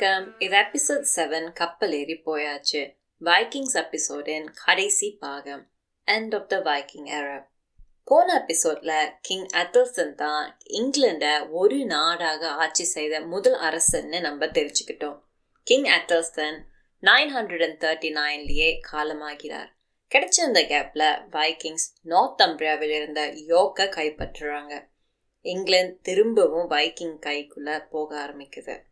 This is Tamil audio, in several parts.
வணக்கம். இது எபிசோட் செவன் கப்பல் ஏறி போயாச்சு. வைக்கிங்ஸ் எபிசோடின் கடைசி பாகம். End of the Viking era. போன எபிசோட்ல கிங் அத்தல்சன் தான் இங்கிலாண்டை ஒரு நாடாக ஆட்சி செய்த முதல் அரசன்னு நம்ம தெரிஞ்சுக்கிட்டோம். King Athelstan nine hundred and thirty நைன்லேயே காலமாகிறார். கிடைச்ச அந்த கேப்ல வைக்கிங்ஸ் நார்த் அம்பிரியாவில் இருந்த யோக்கை கைப்பற்றுறாங்க. இங்கிலாந்து திரும்பவும் வைக்கிங் கைக்குள்ள போக ஆரம்பிக்குது.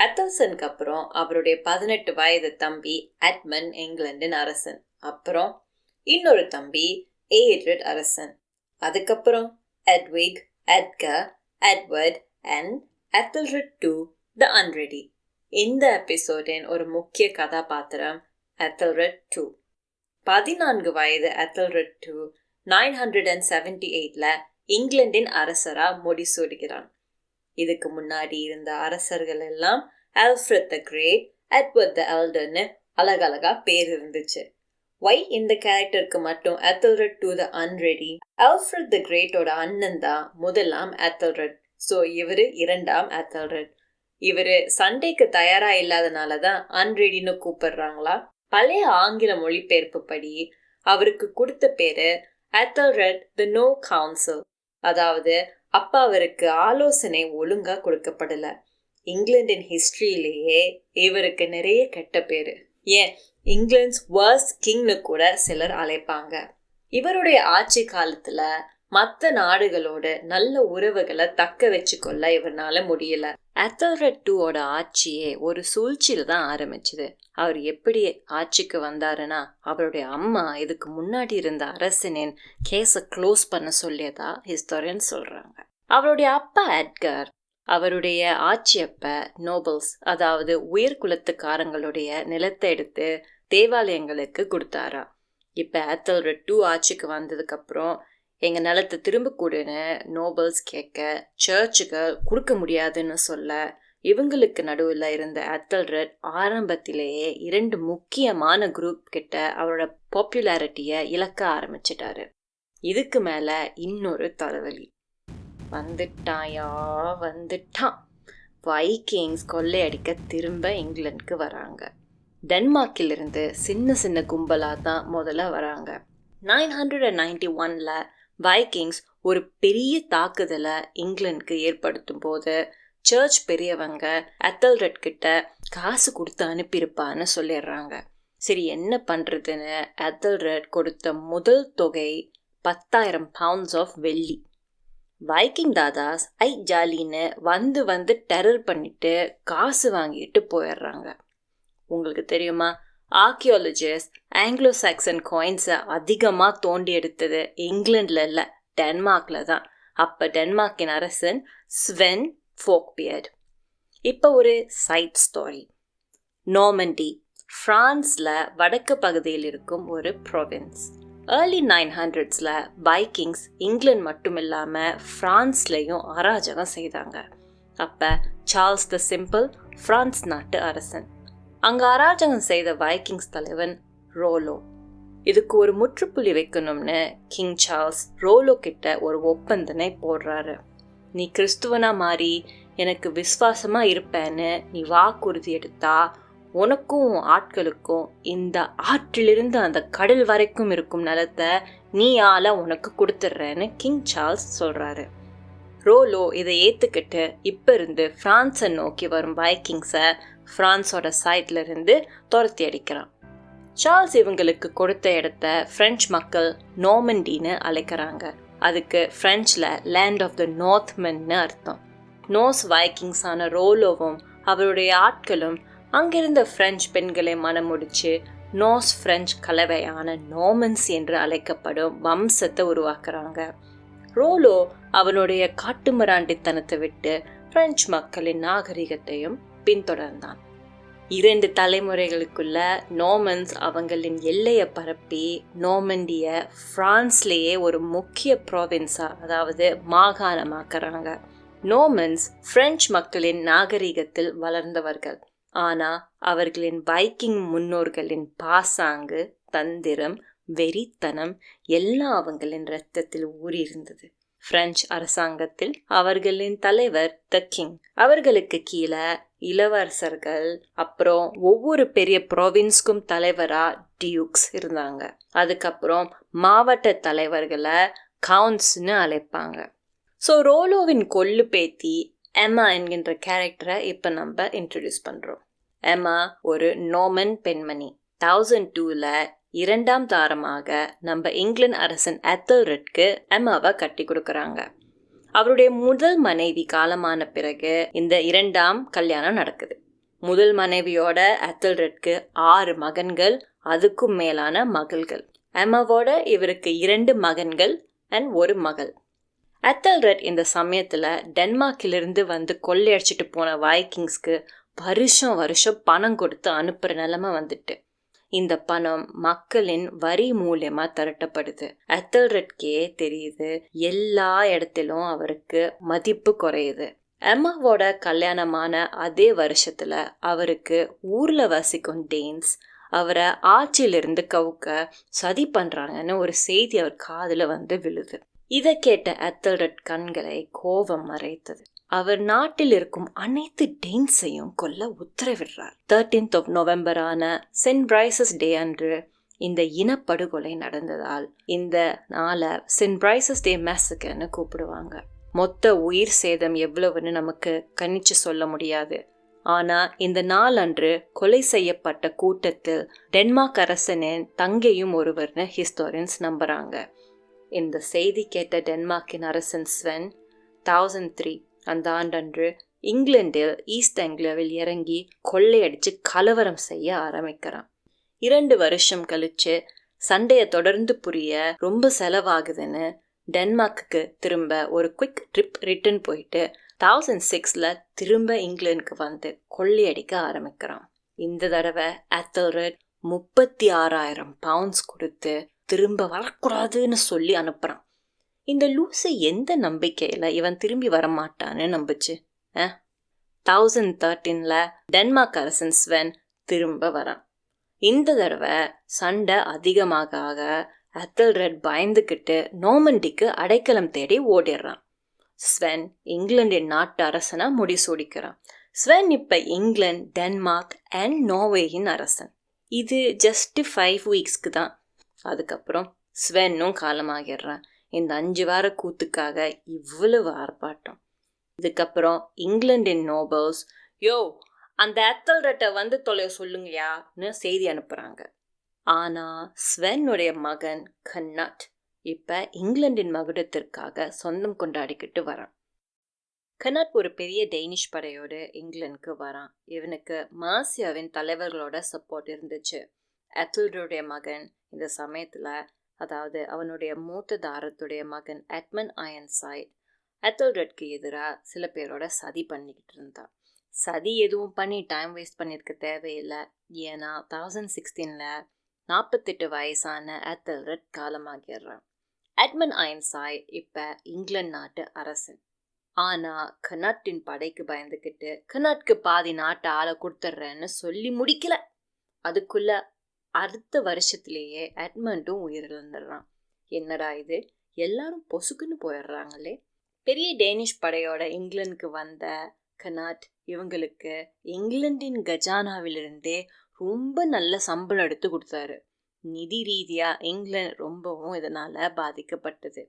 அத்தல்சனுக்கு அப்புறம் அவருடைய பதினெட்டு வயது தம்பி அட்மன் இங்கிலாந்தின் அரசன். அப்புறம் இன்னொரு தம்பி ஏட்ரட் அரசன். அதுக்கப்புறம் Edwig Edgar Edward and Aethelred two the Unready. இந்த எபிசோடின் ஒரு முக்கிய கதாபாத்திரம் அத்தல்ரட் டூ. பதினான்கு வயது Aethelred two nine hundred and seventy எயிட்ல இங்கிலாந்தின் அரசராக முடிசூடுகிறான். இதுக்கு முன்னாடி இருந்த அரசர்கள் எல்லாம் Alfred the great Edward the எல்டர்னு அழகழகா பேர் இருந்துச்சு. ஒய் இந்த கேரக்டருக்கு மட்டும் அத்தல்ரட் டு த அன்ரெடி அல்ஃப்ரட் த கிரேட்டோட அண்ணன் தான் முதலாம் அத்தல்ரட் ஸோ இவரு இரண்டாம் அத்தல்ரட் இவர் சண்டைக்கு தயாரா இல்லாதனால தான் அன்ரெடின்னு கூப்பிடுறாங்களா? பழைய ஆங்கில மொழிபெயர்ப்பு படி அவருக்கு கொடுத்த பேரு அத்தல்ரட் த நோ கவுன்சில் அதாவது அப்ப அவருக்கு ஆலோசனை ஒழுங்கா கொடுக்கப்படல. இங்கிலாந்தின் ஹிஸ்டரியிலேயே இவருக்கு நிறைய கெட்ட பேரு. ஏன்? இங்கிலாண்ட்ஸ் வர்ஸ் கிங்னு கூட சிலர் அழைப்பாங்க. இவருடைய ஆட்சி காலத்துல மற்ற நாடுகளோட நல்ல உறவுகளை தக்க வச்சுக்கொள்ள இவரால முடியல. அத்தல்ரட் டூவோட ஆட்சியே ஒரு சூழ்ச்சியில தான் ஆரம்பிச்சுது. அவர் எப்படி ஆட்சிக்கு வந்தாருன்னா அவருடைய அம்மா இதுக்கு முன்னாடி இருந்த அரசனின் கேஸை க்ளோஸ் பண்ண சொல்லியதா ஹிஸ்டோரியன் சொல்றாங்க. அவருடைய அப்பா அட்கர் அவருடைய ஆட்சியப்ப நோபல்ஸ் அதாவது உயர் குலத்துக்காரங்களுடைய நிலத்தை எடுத்து தேவாலயங்களுக்கு கொடுத்தாரா. இப்போ அத்தல்ரட் டூ ஆட்சிக்கு வந்ததுக்கப்புறம் எங்கள் நிலத்தை திரும்ப கூடுன்னு நோபல்ஸ் கேட்க சர்ச்சுக்கு கொடுக்க முடியாதுன்னு சொல்ல இவங்களுக்கு நடுவில் இருந்த அத்தல்ரட் ஆரம்பத்திலேயே இரண்டு முக்கியமான குரூப் கிட்ட அவரோட பாப்புலாரிட்டியை இழக்க ஆரம்பிச்சிட்டாரு. இதுக்கு மேலே இன்னொரு தலைவலி. வந்துட்டாயா? வந்துட்டான் வைக்கிங்ஸ் கொள்ளையடிக்க திரும்ப இங்கிலாந்துக்கு வராங்க. டென்மார்க்கிலிருந்து சின்ன சின்ன கும்பலாக தான் முதல்ல வராங்க. நைன் ஹண்ட்ரட் அண்ட் நைன்டி ஒனில் வைக்கிங்ஸ் ஒரு பெரிய தாக்குதலை இங்கிலாந்துக்கு ஏற்படுத்தும் போது சர்ச் பெரியவங்க அத்தல்ரெட் கிட்ட காசு கொடுத்து அனுப்பியிருப்பான்னு சொல்லிடுறாங்க. சரி என்ன பண்ணுறதுன்னு அத்தல்ரெட் கொடுத்த முதல் தொகை பத்தாயிரம் பவுண்ட்ஸ் ஆஃப் வெள்ளி. வைக்கிங் தாதாஸ் ஐ ஜாலின்னு வந்து வந்து டெரர் பண்ணிட்டு காசு வாங்கிட்டு போயிடுறாங்க. உங்களுக்கு தெரியுமா? ஆர்கியாலஜிஸ்ட் ஆங்கிலோ சாக்சன் காயின்ஸை அதிகமாக தோண்டி எடுத்தது இங்கிலாண்டில் இல்லை டென்மார்க்கில் தான். அப்போ டென்மார்க்கின் அரசன் ஸ்வென் ஃபோக்பியர் இப்போ ஒரு சைட் ஸ்டோரி நோமண்டி ஃப்ரான்ஸில் வடக்கு பகுதியில் இருக்கும் ஒரு ப்ரொவின்ஸ் ஏர்லி நைன் ஹண்ட்ரட்ஸில் பைக்கிங்ஸ் இங்கிலாந்து மட்டும் இல்லாமல் ஃப்ரான்ஸ்லேயும் அராஜகம் செய்தாங்க. அப்போ சார்ல்ஸ் த சிம்பிள் ஃப்ரான்ஸ் நாட்டு அரசன். அங்கே அராஜகம் செய்த வைக்கிங்ஸ் தலைவன் ரோலோ இதுக்கு ஒரு முற்றுப்புள்ளி வைக்கணும்னு கிங் சார்ல்ஸ் ரோலோ கிட்ட ஒரு ஒப்பந்தனை போடுறாரு. நீ கிறிஸ்துவனா மாறி எனக்கு விசுவாசமாக இருப்பேன்னு நீ வாக்குறுதி எடுத்தா உனக்கும் ஆட்களுக்கும் இந்த ஆற்றிலிருந்து அந்த கடல் வரைக்கும் இருக்கும் நிலத்தை நீ ஆள உனக்கு கொடுத்துட்றேன்னு கிங் சார்ல்ஸ் சொல்கிறாரு ரோலோ இதை ஏற்றுக்கிட்டு இப்போ இருந்து ஃப்ரான்ஸை நோக்கி வரும் பைக்கிங்ஸை ஃப்ரான்ஸோட சைட்ல இருந்து துரத்தி அடிக்கிறான். சார்ல்ஸ் இவங்களுக்கு கொடுத்த இடத்த ஃப்ரெஞ்ச் மக்கள் நோமண்டின்னு அழைக்கிறாங்க. அதுக்கு ஃப்ரெஞ்சில் லேண்ட் ஆஃப் த நார்த்மென்னு அர்த்தம். நோஸ் வைக்கிங்ஸான ரோலோவும் அவருடைய ஆட்களும் அங்கிருந்த பிரெஞ்சு பெண்களை மனமுடிச்சு நோஸ் பிரெஞ்சு கலவையான நோமன்ஸ் என்று அழைக்கப்படும் வம்சத்தை உருவாக்குறாங்க. ரோலோ அவனுடைய காட்டுமிராண்டித்தனத்தை விட்டு பிரெஞ்சு மக்களின் நாகரிகத்தையும் பின்தொடர்ந்தான். இரண்டு தலைமுறைகளுக்குள்ள நோமன்ஸ் அவங்களின் எல்லையை பரப்பி நோமண்டிய பிரான்ஸ்லேயே ஒரு முக்கிய ப்ரோவின்ஸா அதாவது மாகாணமாக்குறாங்க. நோமன்ஸ் பிரெஞ்சு மக்களின் நாகரிகத்தில் வளர்ந்தவர்கள். ஆனா அவர்களின் பைக்கிங் முன்னோர்களின் பாசாங்கு தந்திரம் வெறித்தனம் எல்லாம் அவங்களின் இரத்தத்தில் ஊறியிருந்தது. பிரெஞ்சு அரசாங்கத்தில் அவர்களின் தலைவர் த கிங். அவர்களுக்கு கீழே இளவரசர்கள் அப்புறம் ஒவ்வொரு பெரிய ப்ரொவின்ஸ்க்கும் தலைவரா டியூக்ஸ் இருந்தாங்க. அதுக்கப்புறம் மாவட்ட தலைவர்களை கவுன்ஸ்னு அழைப்பாங்க. ஸோ ரோலோவின் கொள்ளு பேத்தி எம்மா என்கின்ற கேரக்டரை இப்போ நம்ம இன்ட்ரடியூஸ் பண்ணுறோம் எம்மா ஒரு நோமன் பெண்மணி. தௌசண்ட் டூவில் இரண்டாம் தாரமாக நம்ம இங்கிலாந்து அரசன் அத்தல்ரெட்க்கு எம்மாவை கட்டி கொடுக்குறாங்க. அவருடைய முதல் மனைவி காலமான பிறகு இந்த இரண்டாம் கல்யாணம் நடக்குது. முதல் மனைவியோட அத்தல்ரெட்க்கு ஆறு மகன்கள் அதுக்கும் மேலான மகள்கள். எம்மாவோட இவருக்கு இரண்டு மகன்கள் அண்ட் ஒரு மகள். அத்தல்ரெட் இந்த சமயத்தில் டென்மார்க்கிலிருந்து வந்து கொள்ளையடிச்சிட்டு போன வைக்கிங்ஸ்க்கு வருஷம் வருஷம் பணம் கொடுத்து அனுப்புகிற நிலைமை வந்துட்டு. இந்த பணம் மக்களின் வரி மூலியமா திரட்டப்படுது. அத்தல்ரெட்கே தெரியுது எல்லா இடத்திலும் அவருக்கு மதிப்பு குறையுது. எம்மாவோட கல்யாணமான அதே வருஷத்துல அவருக்கு ஊர்ல வசிக்கும் டேன்ஸ் அவரை ஆட்சியிலிருந்து கவுக்க சதி பண்றாங்கன்னு ஒரு செய்தி அவர் காதில் வந்து விழுது. இதை கேட்ட அத்தல்ரட் கண்களை கோபம் மறைத்தது. அவர் நாட்டில் இருக்கும் அனைத்து டெயின்ஸையும் கொல்ல உத்தரவிடுறார். தேர்டீன்த் ஆஃப் நவம்பரான சென்ட் பிரைசஸ் டே அன்று இந்த இனப்படுகொலை நடந்ததால் இந்த நாளை சென்ட் பிரைசஸ் டே மேசக்கன்னு கூப்பிடுவாங்க. மொத்த உயிர் சேதம் எவ்வளவுன்னு நமக்கு கணிச்சு சொல்ல முடியாது. ஆனா இந்த நாள் அன்று கொலை செய்யப்பட்ட கூட்டத்தில் டென்மார்க் அரசனின் தங்கையும் ஒருவர்னு ஹிஸ்டோரியன்ஸ் நம்புறாங்க. இந்த செய்தி கேட்ட டென்மார்க்கின் அரசன் ஸ்வென் தௌசண்ட் த்ரீ அந்த ஆண்டன்று இங்கிலாந்தில் ஈஸ்ட் ஆங்கிலாவில் இறங்கி கொள்ளையடிச்சு கலவரம் செய்ய ஆரம்பிக்கிறான். இரண்டு வருஷம் கழிச்சு சண்டையை தொடர்ந்து புரிய ரொம்ப செலவாகுதுன்னு டென்மார்க்குக்கு திரும்ப ஒரு குவிக் ட்ரிப் ரிட்டர்ன் போயிட்டு தௌசண்ட் சிக்ஸில் திரும்ப இங்கிலாந்துக்கு வந்து கொள்ளையடிக்க ஆரம்பிக்கிறான். இந்த தடவை அத்தல்ரட் முப்பத்தி ஆறாயிரம் பவுண்ட்ஸ் கொடுத்து திரும்ப வரக்கூடாதுன்னு சொல்லி அனுப்புகிறான் இந்த லூசு எந்த நம்பிக்கையில் இவன் திரும்பி வரமாட்டான்னு நம்புச்சு? தௌசண்ட் தேர்ட்டீனில் டென்மார்க் அரசன் ஸ்வென் திரும்ப வரான். இந்த தடவை சண்டை அதிகமாக ஆக அத்தல்ரெட் பயந்துக்கிட்டு நோமண்டிக்கு அடைக்கலம் தேடி ஓடிடுறான். ஸ்வென் இங்கிலாந்தின் நாட்டு அரசனா முடிசூடிக்கிறான். ஸ்வென் இப்போ இங்கிலாந்து டென்மார்க் அண்ட் நோர்வேயின் அரசன். இது ஜஸ்ட் ஃபைவ் வீக்ஸ்க்கு தான். அதுக்கப்புறம் ஸ்வென்னும் காலமாகிடுறான் இந்த அஞ்சு வார கூத்துக்காக இவ்வளவு ஆர்ப்பாட்டம். இதுக்கப்புறம் இங்கிலாண்டின் நோபல்ஸ். யோ அந்த அத்தல்ரட்டை வந்து தொலைய சொல்லுங்கயான்னு செய்தி அனுப்புகிறாங்க ஆனால் ஸ்வென்னுடைய மகன் கன்னாட் இப்போ இங்கிலாந்தின் மகுடத்திற்காக சொந்தம் கொண்டாடிக்கிட்டு வரான். கனட் ஒரு பெரிய டெய்னிஷ் படையோடு இங்கிலாந்துக்கு வரான். இவனுக்கு மாசியாவின் தலைவர்களோட சப்போர்ட் இருந்துச்சு. அத்துல்டுடைய மகன் இந்த சமயத்தில் அதாவது அவனுடைய மூத்த தாரத்துடைய மகன் அட்மன் அயன் சைட் அத்தல்ரெட்க்கு எதிராக சில பேரோட சதி பண்ணிக்கிட்டு இருந்தான். சதி எதுவும் பண்ணி டைம் வேஸ்ட் பண்ணியிருக்க தேவையில்லை. ஏன்னா தௌசண்ட் சிக்ஸ்டீனில் நாற்பத்தெட்டு வயசான அத்தல்ரெட் காலமாகிடுறான். அட்மன் அயன்சாய் இப்போ இங்கிலாந்து நாட்டு அரசன். ஆனால் கர்நாட்டின் படைக்கு பயந்துக்கிட்டு கர்நாட்க்கு பாதி நாட்டை ஆளை கொடுத்துட்றேன்னு சொல்லி முடிக்கல. அதுக்குள்ள அடுத்த வருஷத்துலேயே அட்மண்ட்டும் உயிரிழந்துடுறான். என்னடா இது? எல்லாரும் பொசுக்குன்னு போயிடுறாங்களே. பெரிய டேனிஷ் படையோட இங்கிலாந்துக்கு வந்த கனாட் இவங்களுக்கு இங்கிலாந்தின் கஜானாவிலிருந்தே ரொம்ப நல்ல சம்பளம் எடுத்து கொடுத்தாரு. நிதி ரீதியாக இங்கிலாந்து ரொம்பவும் இதனால் பாதிக்கப்பட்டது.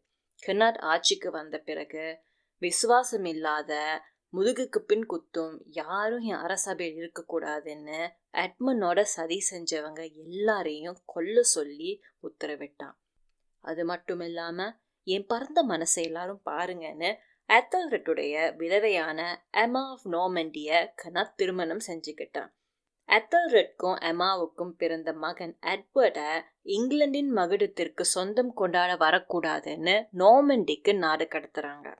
கனாட் ஆட்சிக்கு வந்த பிறகு விசுவாசம் இல்லாத முதுகுக்கு பின் குத்தும் யாரும் என் அரசபையில் இருக்கக்கூடாதுன்னு அட்மனோட சதி செஞ்சவங்க எல்லாரையும் கொல்ல சொல்லி உத்தரவிட்டான். அது மட்டும் இல்லாமல் என் பறந்த மனசை எல்லாரும் பாருங்கன்னு அத்தல்ரெட்டுடைய விதவையான எமா ஆஃப் நோமெண்டிய கனத் திருமணம் செஞ்சுக்கிட்டான். அத்தல்ரெட்க்கும் எமாவுக்கும் பிறந்த மகன் எட்வர்டை இங்கிலாந்தின் மகுடத்திற்கு சொந்தம் கொண்டாட வரக்கூடாதுன்னு நோமெண்டிக்கு நாடு கடத்துறாங்க.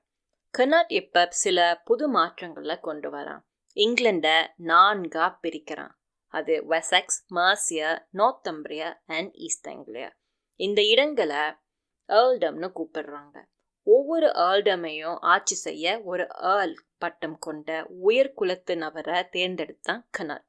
கனாட் இப்போ சில புது மாற்றங்களை கொண்டு வரான். இங்கிலாண்டை நான்கா பிரிக்கிறான். அது வெசக்ஸ் மாசியா நார்த்தம்பிரியா அண்ட் ஈஸ்ட் ஆங்கிலியா இந்த இடங்களை ஏர்ல்டம்னு கூப்பிடுறாங்க. ஒவ்வொரு ஏர்ல்டமையும் ஆட்சி செய்ய ஒரு ஏர்ல் பட்டம் கொண்ட உயர் குலத்து நபரை தேர்ந்தெடுத்தான் கனாட்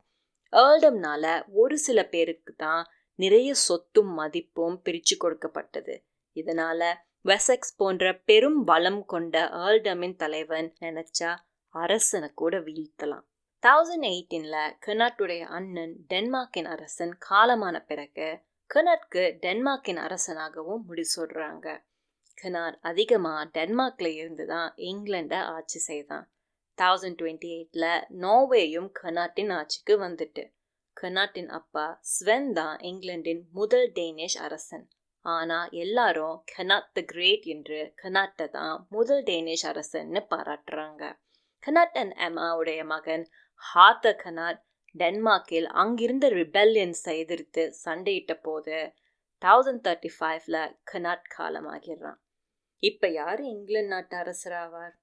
ஏர்ல்டம்னால ஒரு சில பேருக்கு தான் நிறைய சொத்தும் மதிப்பும் பிரித்து கொடுக்கப்பட்டது. இதனால வெசக்ஸ் போன்ற பெரும் வளம் கொண்ட ஏர்ல்டமின் தலைவன் நினைச்சா அரசனை கூட வீழ்த்தலாம். தௌசண்ட் எயிட்டீனில் கெனாட்டுடைய அண்ணன் டென்மார்க்கின் அரசன் காலமான பிறகு கெனட்க்கு டென்மார்க்கின் அரசனாகவும் முடிசூடுறாங்க கெனாட் அதிகமாக டென்மார்க்கில் இருந்து தான் இங்கிலாண்டை ஆட்சி செய்தான். தௌசண்ட் டுவெண்ட்டி எயிட்டில் நோர்வேயும் கெனாட்டின் ஆட்சிக்கு வந்துட்டு. கெனாட்டின் அப்பா ஸ்வென் தான் இங்கிலாந்தின் முதல் டேனிஷ் அரசன். ஆனால் எல்லாரும் கனாட் த கிரேட் என்று கனாட்டை தான் முதல் டேனிஷ் அரசன்னு பாராட்டுறாங்க. கனாட் அண்ட் எமாவுடைய மகன் ஹாத்த கனாட் டென்மார்க்கில் அங்கிருந்த ரிபெல்லியன்ஸை எதிர்த்து சண்டையிட்ட போது தௌசண்ட் தேர்ட்டி ஃபைவ்ல கனாட் காலமாகிடுறான். இப்போ யார் இங்கிலாந்து நாட்டு அரசராவார்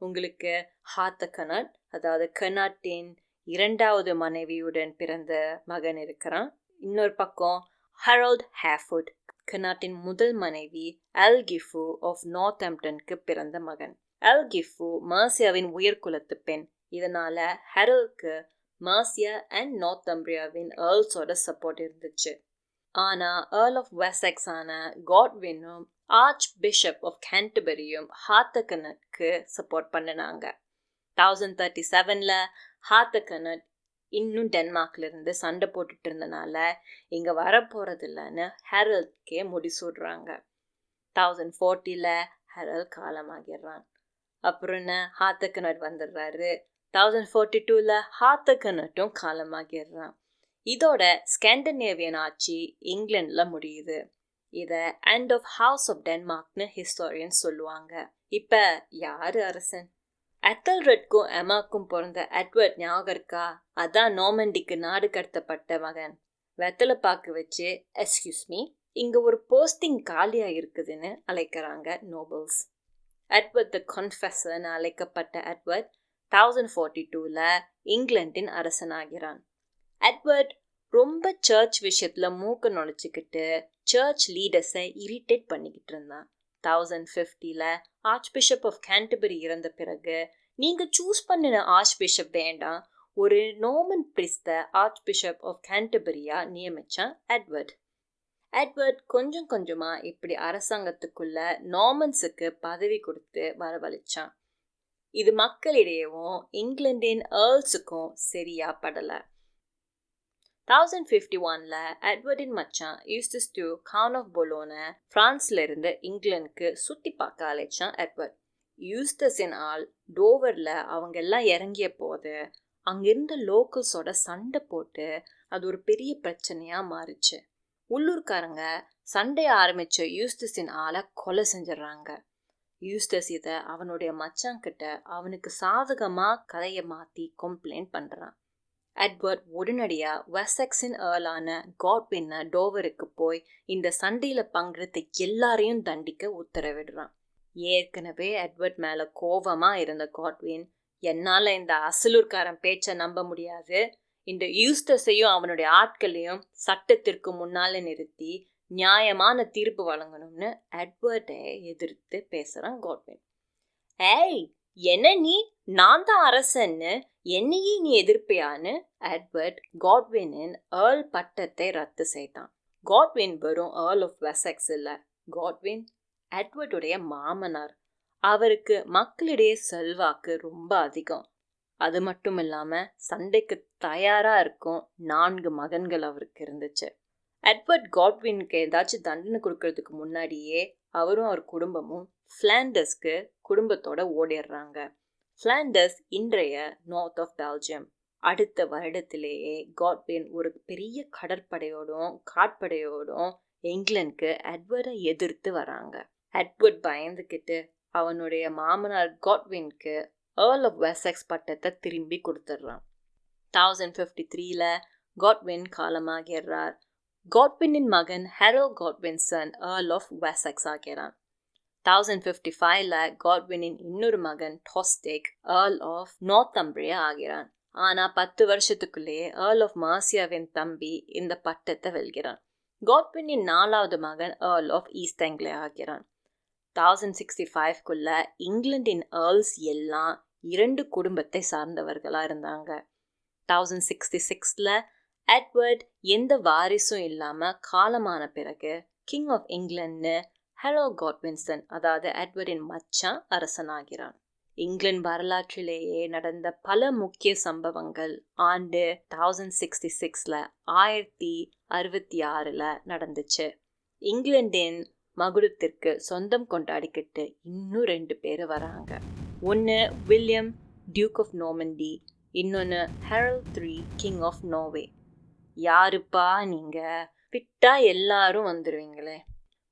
உங்களுக்கு ஹாத்த கனாட் அதாவது கனாட்டின் இரண்டாவது மனைவியுடன் பிறந்த மகன் இருக்கிறான். இன்னொரு பக்கம் ஹரோல்ட் ஹேஃபுட் கனாட்டின் முதல் மனைவி அல் கிஃபு ஆஃப் நார்த் ஆம்டனுக்கு பிறந்த மகன். அல் கிஃபு மர்சியாவின் உயர்குலத்து பெண். இதனால ஹெரலுக்கு மர்சியா அண்ட் நார்த்தம்பிரியாவின் ஏர்ல்ஸோட சப்போர்ட் இருந்துச்சு. ஆனால் ஏர்ல் ஆஃப் வெசெக்ஸ் ஆன காட்வினும் ஆர்ச் பிஷப் ஆஃப் கேண்டபரியும் ஹாத்தகனட்க்கு சப்போர்ட் பண்ணினாங்க. தௌசண்ட் தேர்ட்டி செவனில் ஹாத்தகனட் இன்னும் டென்மார்க்ல இருந்து சண்டை போட்டுட்டு இருந்தனால இங்கே வரப்போகிறது இல்லைன்னு ஹெரல்ட்கே முடிசூடுறாங்க. தௌசண்ட் ஃபோர்ட்டியில் ஹெரல் காலமாகிடுறான். அப்புறம் என்ன? ஹாத்தக்கனட் வந்துடுறாரு. தௌசண்ட் ஃபோர்ட்டி டூவில் ஹாத்தக்கனட்டும் காலமாகிடுறான். இதோட ஸ்கேண்டனேவியன் ஆட்சி இங்கிலாண்டில் முடியுது. இதை அண்ட் ஆஃப் ஹவுஸ் ஆஃப் டென்மார்க்னு ஹிஸ்டோரியன் சொல்லுவாங்க. இப்போ யார் அரசன்? அத்தல்ரெட்க்கும் எமாக்கும் பிறந்த எட்வர்ட் ஞாபகம் இருக்கா அதான் நோமண்டிக்கு நாடு கடத்தப்பட்ட மகன். வெத்தலை பாக்கு வச்சு எஸ்கியூஸ் மீ இங்கே ஒரு போஸ்டிங் காலியாக இருக்குதுன்னு அழைக்கிறாங்க நோபல்ஸ் எட்வர்ட் த கன்ஃபெசர்னு அழைக்கப்பட்ட அட்வர்ட் தௌசண்ட் ஃபார்ட்டி டூவில் இங்கிலாண்டின் அரசனாகிறான். எட்வர்ட் ரொம்ப சர்ச் விஷயத்தில் மூக்க நுழைச்சிக்கிட்டு சர்ச் லீடர்ஸை இரிட்டேட் பண்ணிக்கிட்டு இருந்தான். தௌசண்ட் ஃபிஃப்டியில் ஆர்ச் பிஷப் ஆஃப் கேண்டபரி இறந்த பிறகு நீங்கள் சூஸ் பண்ணின ஆர்ச் பிஷப் வேண்டாம். ஒரு நோமன் பிரிஸ்த ஆர்ச் பிஷப் ஆஃப் கேண்டபரியாக நியமித்தான் எட்வர்ட் எட்வர்ட் கொஞ்சம் கொஞ்சமாக இப்படி அரசாங்கத்துக்குள்ள நார்மன்ஸுக்கு பதவி கொடுத்து வரவழைச்சான். இது மக்களிடையேவும் இங்கிலாண்டின் ஏர்ல்ஸுக்கும் சரியா படலை. தௌசண்ட் ஃபிஃப்டி ஒன்ல எட்வர்டின் மச்சான் யூஸ்டஸ் டூ கான் ஆஃப் பொலோனை ஃப்ரான்ஸில் இருந்து இங்கிலாந்துக்கு சுற்றி பார்க்க அழைச்சான் எட்வர்ட் யூஸ்டஸின் ஆள் டோவரில் அவங்க எல்லாம் இறங்கிய போது அங்கிருந்த லோக்கல்ஸோட சண்டை போட்டு அது ஒரு பெரிய பிரச்சனையாக மாறுச்சு. உள்ளூர்காரங்க சண்டையை ஆரம்பித்த யூஸ்டஸின் ஆளை கொலை செஞ்சிடறாங்க. யூஸ்டஸ் இதை அவனுடைய மச்சாங்கிட்ட அவனுக்கு சாதகமாக கதையை மாற்றி கம்ப்ளைண்ட் பண்ணுறான் எட்வர்ட் உடனடியாக வெசெக்ஸின் ஏர்லான காட்வின்ன டோவருக்கு போய் இந்த சண்டையில் பங்கெடுத்த எல்லாரையும் தண்டிக்க உத்தரவிடுறான். ஏற்கனவே எட்வர்ட் மேலே கோபமாக இருந்த காட்வின் என்னால் இந்த அசலூர்காரன் பேச்சை நம்ப முடியாது. இந்த யூஸ்டஸையும் அவனுடைய ஆட்களையும் சட்டத்திற்கு முன்னால் நிறுத்தி நியாயமான தீர்ப்பு வழங்கணும்னு எட்வர்டை எதிர்த்து பேசுகிறான் காட்வின் ஏய் என்ன நீ? நான் தான் அரசன்னு என்னையே நீ எதிர்ப்பியான்னு எட்வர்ட் காட்வினின் ஏர்ல் பட்டத்தை ரத்து செய்தான். காட்வின் வெறும் ஏர்ல் ஆஃப் வெசெக்ஸ் இல்லை. காட்வின் எட்வர்டுடைய மாமனார். அவருக்கு மக்களிடையே செல்வாக்கு ரொம்ப அதிகம். அது மட்டும் இல்லாமல் சண்டைக்கு தயாராக இருக்கும் நான்கு மகன்கள் அவருக்கு இருந்துச்சு. எட்வர்ட் காட்வின்க்கு ஏதாச்சும் தண்டனை கொடுக்கறதுக்கு முன்னாடியே அவரும் அவர் குடும்பமும் ஃப்ளாண்டஸ்க்கு குடும்பத்தோட ஓடிடுறாங்க. ஃப்ளாண்டர்ஸ் இன்றைய நார்த் ஆஃப் பெல்ஜியம் அடுத்த வருடத்திலேயே காட்வின் ஒரு பெரிய கடற்படையோடும் காட்படையோடும் இங்கிலாந்துக்கு எட்வர்டை எதிர்த்து வராங்க. எட்வர்ட் பயந்துக்கிட்டு அவனுடைய மாமனார் காட்வின்க்கு ஏர்ல் ஆஃப் வெசக்ஸ் பட்டத்தை திரும்பி கொடுத்துட்றான். தௌசண்ட் ஃபிஃப்டி த்ரீல காட்வின் காலமாகிறார் காட்வினின் மகன் Harold Godwinson earl of Wessex ஆகிறான். தௌசண்ட் ஃபிஃப்டி ஃபைவ்ல காட்வினின் இன்னொரு மகன் டாஸ்டேக் ஏர்ல் ஆஃப் நார்த்தம்பிரியா ஆகிறான். ஆனால் பத்து வருஷத்துக்குள்ளேயே ஏர்ல் ஆஃப் மாசியாவின் தம்பி இந்த பட்டத்தை வெல்கிறான். காட்வினின் நாலாவது மகன் ஏர்ல் ஆஃப் ஈஸ்ட் ஆங்கிலே ஆகிறான். தௌசண்ட் சிக்ஸ்டி ஃபைவ்க்குள்ள இங்கிலாண்டின் ஏர்ல்ஸ் எல்லாம் இரண்டு குடும்பத்தை சார்ந்தவர்களாக இருந்தாங்க. தௌசண்ட் சிக்ஸ்டி சிக்ஸில் எட்வர்ட் எந்த வாரிசும் இல்லாமல் காலமான பிறகு king of England Harold Godwinson அதாவது எட்வர்டின் மச்சான் அரசனாகிறான். இங்கிலாந்து வரலாற்றிலேயே நடந்த பல முக்கிய சம்பவங்கள் ஆண்டு தௌசண்ட் சிக்ஸ்டி சிக்ஸில் ஆயிரத்தி அறுபத்தி ஆறில் நடந்துச்சு. இங்கிலாண்டின் மகுடத்திற்கு சொந்தம் கொண்டாடிக்கிட்டு இன்னும் ரெண்டு பேர் வராங்க. ஒன்று வில்லியம் டியூக் ஆஃப் நோமண்டி இன்னொன்று Harald three king of Norway யாருப்பா நீங்கள் ஃபிட்டாக எல்லாரும் வந்துடுவீங்களே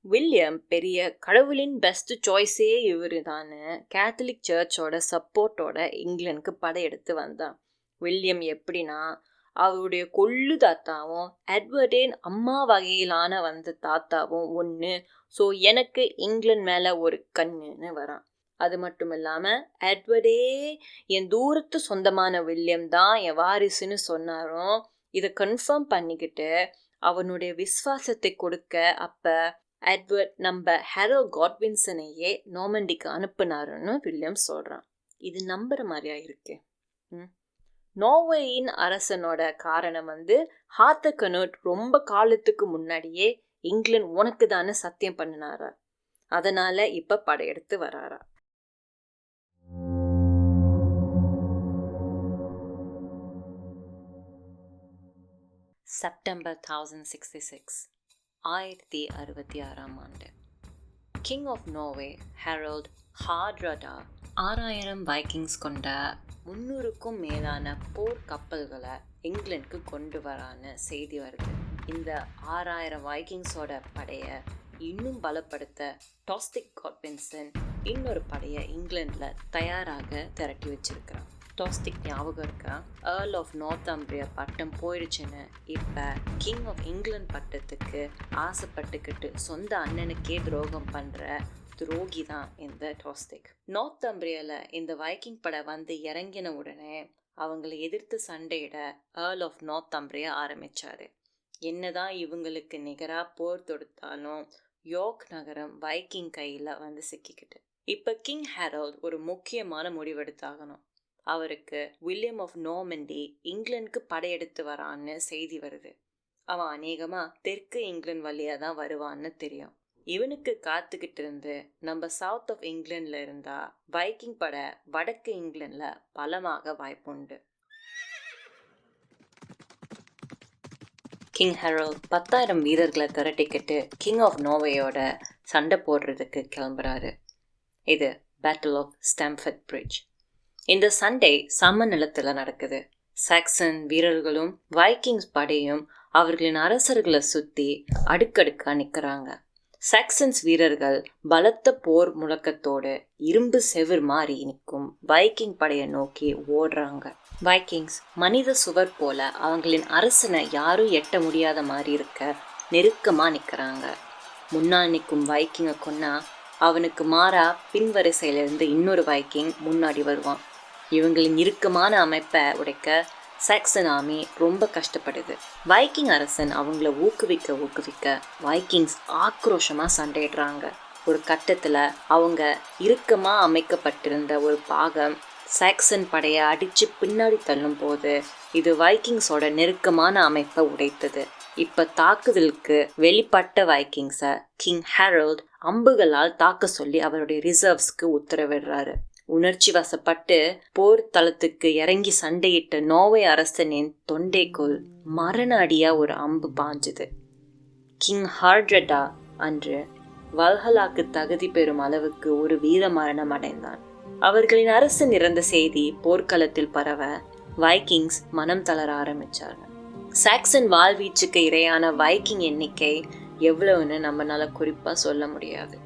வில்லியம் பெரிய கடவுளின் பெஸ்ட் சாய்ஸே இவர் தான் கேத்தலிக் சர்ச்சோட சப்போர்ட்டோட இங்கிலாந்துக்கு படையெடுத்து வந்தான். வில்லியம் எப்படின்னா அவருடைய கொள்ளு தாத்தாவும் அட்வர்டேன் அம்மா வகையிலான வந்த தாத்தாவும் ஒன்று ஸோ எனக்கு இங்கிலாந்து மேலே ஒரு கண்ணுன்னு வரான். அது மட்டும் இல்லாமல் அட்வர்டே என் தூரத்து சொந்தமான வில்லியம் தான் என் வாரிசுன்னு சொன்னாரும். இதை கன்ஃபார்ம் பண்ணிக்கிட்டு அவனுடைய விஸ்வாசத்தை கொடுக்க அப்போ எட்வர்ட் நம்ம ஹெரோ காட்வின்சனையே நோமண்டிக்கு அனுப்புனாருன்னு வில்லியம் சொல்கிறான் இது நம்புற மாதிரியா இருக்கு? ம். நோர்வேயின் அரசனோட காரணம் வந்து ஹாத்தகனோட் ரொம்ப காலத்துக்கு முன்னாடியே இங்கிலாந்து உனக்கு தானே சத்தியம் பண்ணினாரா? அதனால இப்ப படையெடுத்து வராரா? செப்டம்பர் தௌசண்ட் சிக்ஸ்டி சிக்ஸ் ஆயிரத்தி அறுபத்தி ஆறாம் ஆண்டு. King of Norway Harold Hardrada ஆறாயிரம் பைக்கிங்ஸ் கொண்ட முந்நூறுக்கும் மேலான போர் கப்பல்களை இங்கிலாந்துக்கு கொண்டு வரான்னு செய்தி வருது. இந்த ஆறாயிரம் வைக்கிங்ஸோட படையை இன்னும் பலப்படுத்த டாஸ்டிக் காட்வின்சன் இன்னொரு படையை இங்கிலாண்டில் தயாராக திரட்டி வச்சிருக்கிறான். டாஸ்டிக் ஞாபகம் இருக்கா? ஏர்ல் ஆஃப் நார்த் அம்பிரியா பட்டம் போயிடுச்சுன்னு இப்போ கிங் ஆஃப் இங்கிலாந்து பட்டத்துக்கு ஆசைப்பட்டுக்கிட்டு சொந்த அண்ணனுக்கே துரோகம் பண்ணுற துரோகி தான் இந்த டாஸ்டிக் நார்த் அம்பிரியாவில் இந்த வைக்கிங் படை வந்து இறங்கின உடனே அவங்களை எதிர்த்து சண்டையிட ஏர்ல் ஆஃப் நார்த் அம்பிரியா ஆரம்பித்தார் என்னதான் இவங்களுக்கு நிகராக போர் தொடுத்தாலும் யோர்க் நகரம் வைக்கிங் கையில் வந்து சிக்கிக்கிட்டு. இப்போ கிங் ஹெரோல்ட் ஒரு முக்கியமான முடிவெடுத்தாகணும். அவருக்கு வில்லியம் ஆஃப் நோமண்டி இங்கிலாந்துக்கு படையெடுத்து வரான்னு செய்தி வருது. அவன் அநேகமாக தெற்கு இங்கிலாந்து வழியாக தான் வருவான்னு தெரியும். இவனுக்கு காத்துக்கிட்டு இருந்து நம்ம சவுத் ஆஃப் இங்கிலாண்டில் இருந்தால் வைக்கிங் படை வடக்கு இங்கிலாண்டில் பலமாக வாய்ப்புண்டு கிங் ஹெரோல் பத்தாயிரம் வீரர்களை திரட்டிக்கிட்டு கிங் ஆஃப் நோவேயோட சண்டை போடுறதுக்கு கிளம்புறாரு. இது பேட்டில் ஆஃப் ஸ்டாம்ஃபர்ட் பிரிட்ஜ் இந்த சண்டை சம நிலத்தில் நடக்குது. சாக்சன் வீரர்களும் வைக்கிங்ஸ் படையும் அவர்களின் அரசர்களை சுற்றி அடுக்கடுக்காக நிற்கிறாங்க சாக்சன்ஸ் வீரர்கள் பலத்த போர் முழக்கத்தோடு இரும்பு செவிர் மாறி நிற்கும் வைக்கிங் படையை நோக்கி ஓடுறாங்க. வைக்கிங்ஸ் மனித சுவர் போல அவங்களின் அரசனை யாரும் எட்ட முடியாத மாதிரி இருக்க நெருக்கமாக நிற்கிறாங்க முன்னால் நிற்கும் வைக்கிங்கை கொன்னா அவனுக்கு மாறா பின்வரிசையிலிருந்து இன்னொரு வைக்கிங் முன்னாடி வருவான். இவங்களின் இறுக்கமான அமைப்பை உடைக்க சாக்சன் ஆமி ரொம்ப கஷ்டப்படுது. வைக்கிங் அரசன் அவங்கள ஊக்குவிக்க ஊக்குவிக்க வைக்கிங்ஸ் ஆக்ரோஷமாக சண்டையிடுறாங்க. ஒரு கட்டத்தில் அவங்க இறுக்கமாக அமைக்கப்பட்டிருந்த ஒரு பாகம் சாக்சன் படையை அடித்து பின்னாடி தள்ளும் போது இது வைக்கிங்ஸோட நெருக்கமான அமைப்பை உடைத்தது. இப்போ தாக்குதலுக்கு வெளிப்பட்ட வைக்கிங்ஸை கிங் ஹெரோல்ட் அம்புகளால் தாக்க சொல்லி அவருடைய ரிசர்வ்ஸ்க்கு உத்தரவிடுறாரு. உணர்ச்சி வசப்பட்டு போர் தளத்துக்கு இறங்கி சண்டையிட்ட நோவை அரசனின் தொண்டைக்குள் மரண அடியா ஒரு அம்பு பாஞ்சுது. கிங் ஹார்ட்ரடா அன்று வல்ஹலாக்கு தகுதி பெறும் அளவுக்கு ஒரு வீர மரணம் அடைந்தான். அவர்களின் அரசன் இறந்த செய்தி போர்க்களத்தில் பரவ வைக்கிங்ஸ் மனம் தளர ஆரம்பிச்சார்கள். சாக்சன் வாழ்வீச்சுக்கு இரையான வைக்கிங் எண்ணிக்கை எவ்வளவுன்னு நம்மளால குறிப்பா சொல்ல முடியாது.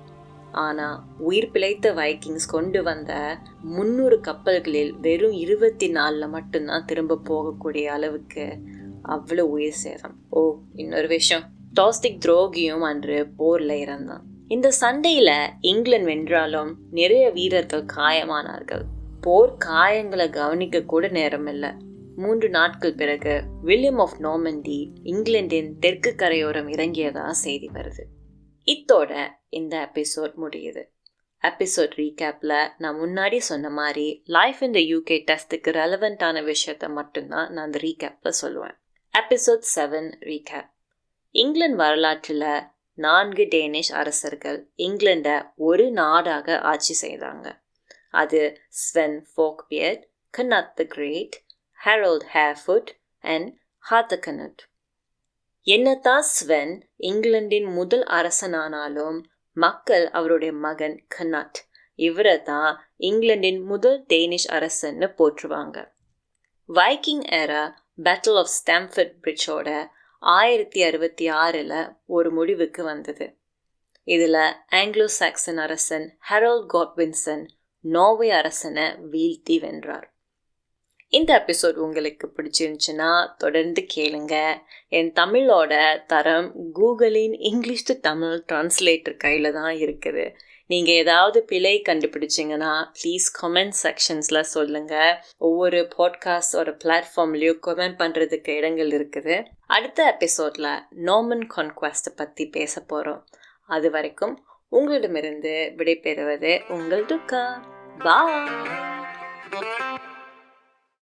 ஆனால் உயிர் பிழைத்த வைக்கிங்ஸ் கொண்டு வந்த முந்நூறு கப்பல்களில் வெறும் இருபத்தி நாலில் மட்டும்தான் திரும்ப போகக்கூடிய அளவுக்கு அவ்வளோ உயிர் சேதம். ஓ இன்னொரு விஷயம். டாஸ்டிக் துரோகியும் அன்று போரில் இறந்தான். இந்த சண்டையில் இங்கிலாந்து வென்றாலும் நிறைய வீரர்கள் காயமானார்கள். போர் காயங்களை கவனிக்க கூட நேரம் இல்லை மூன்று நாட்கள் பிறகு வில்லியம் ஆஃப் நோமண்டி இங்கிலாந்தின் தெற்கு கரையோரம் இறங்கியதா செய்தி வருது. இத்தோட இந்த எபிசோட் முடியுது. எபிசோட் ரீகேப்பில் நான் முன்னாடி சொன்ன மாதிரி லைஃப் இந்த யூகே டெஸ்ட்டுக்கு ரெலவெண்ட்டான விஷயத்த மட்டும்தான் நான் அந்த ரீகேப்பில் சொல்லுவேன். எபிசோட் செவன் ரீகேப் இங்கிலாந்து வரலாற்றில் நான்கு டேனிஷ் அரசர்கள் இங்கிலாண்டை ஒரு நாடாக ஆட்சி செய்தாங்க. அது Sven Forkbeard Cnut the great Harold Harefoot and Harthacnut என்னதான் ஸ்வென் இங்கிலாந்தின் முதல் அரசனானாலும் மக்கள் அவருடைய மகன் கனட். இவரை தான் இங்கிலாந்தின் முதல் டேனிஷ் அரசன்னு போற்றுவாங்க. Viking era battle of Stamford பிரிட்ஜோட ஆயிரத்தி அறுபத்தி ஆறில் ஒரு முடிவுக்கு வந்தது. இதில் ஆங்கிலோ சாக்சன் அரசன் ஹெரோல்ட் காட்வின்சன் நோர்வே அரசனை வீழ்த்தி வென்றார். இந்த எபிசோட் உங்களுக்கு பிடிச்சிருந்துச்சுன்னா தொடர்ந்து கேளுங்க. என் தமிழோட தரம் கூகுளின் இங்கிலீஷ் டு தமிழ் டிரான்ஸ்லேட்டர் கையில் தான் இருக்குது. நீங்கள் ஏதாவது பிழை கண்டுபிடிச்சிங்கன்னா ப்ளீஸ் கமெண்ட் செக்ஷன்ஸில் சொல்லுங்கள் ஒவ்வொரு பாட்காஸ்டோட பிளாட்ஃபார்ம்லேயும் கமெண்ட் பண்ணுறதுக்கு இடங்கள் இருக்குது. அடுத்த எபிசோடில் நார்மன் கான்குவஸ்ட்டை பற்றி பேச போகிறோம் அது வரைக்கும் உங்களிடமிருந்து விடைபெறுவது உங்கள் துக்கா பாய்